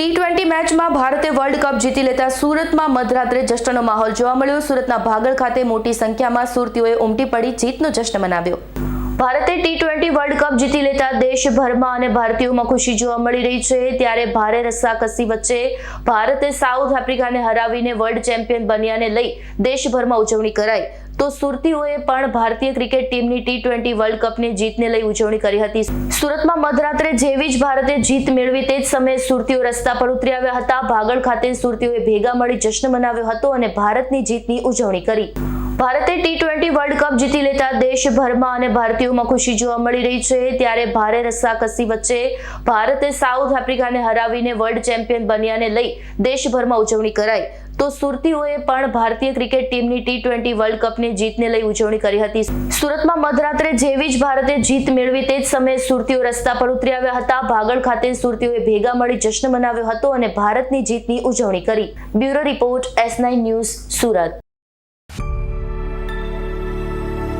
T twenty મેચમાં ભારતે world cup જીતી લેતા સુરતમાં મધરાત્રે જશ્નનો માહોલ જોવા મળ્યો. સુરતના ભાગળ ખાતે મોટી સંખ્યામાં સુરતીઓએ ઉમટી પડી, જીતનો જશ્ન મનાવ્યો. ભારતે ટી ટ્વેન્ટી વર્લ્ડ કપ જીતી લેતા દેશભરમાં અને ભારતીયોમાં ખુશી જોવા મળી રહી છે. ત્યારે ભારે રસ્સાકસી વચ્ચે ભારતે સાઉથ આફ્રિકાને હરાવીને વર્લ્ડ ચેમ્પિયન બન્યાને લઈ દેશભરમાં ઉજવણી કરાઈ. તો સુરતીઓએ પણ ભારતીય ક્રિકેટ ટીમની ટી ટ્વેન્ટી વર્લ્ડ કપની જીતને લઈ ઉજવણી કરી હતી. સુરતમાં મધરાત્રે જેવી જ ભારતે જીત મેળવી તે જ સમયે સુરતીઓ રસ્તા પર ઉતરી આવ્યા હતા. ભાગળ ખાતે સુરતીઓએ ભેગા મળી જશ્ન મનાવ્યો હતો અને ભારતની જીતની ઉજવણી કરી. ભારતે ટી ટ્વેન્ટી વર્લ્ડ કપ જીતી લેતા દેશભરમાં અને ભારતીયોમાં ખુશી જોવા મળી રહી છે. ત્યારે ભારે રસ્સાકસી વચ્ચે ભારતે સાઉથ આફ્રિકાને હરાવીને વર્લ્ડ ચેમ્પિયન બન્યાને લઈ દેશભરમાં ઉજવણી કરાઈ. તો સુરતીઓએ પણ ભારતીય ક્રિકેટ ટીમની ટી ટ્વેન્ટી વર્લ્ડ કપની જીતને લઈ ઉજવણી કરી હતી. સુરતમાં મધરાત્રે જેવી જ ભારતે જીત મેળવી તે જ સમયે સુરતીઓ રસ્તા પર ઉતરી આવ્યા હતા. ભાગળ ખાતે સુરતીઓએ ભેગા મળી જશ્ન મનાવ્યો હતો અને ભારતની જીતની ઉજવણી કરી. Bureau report S nine news Surat.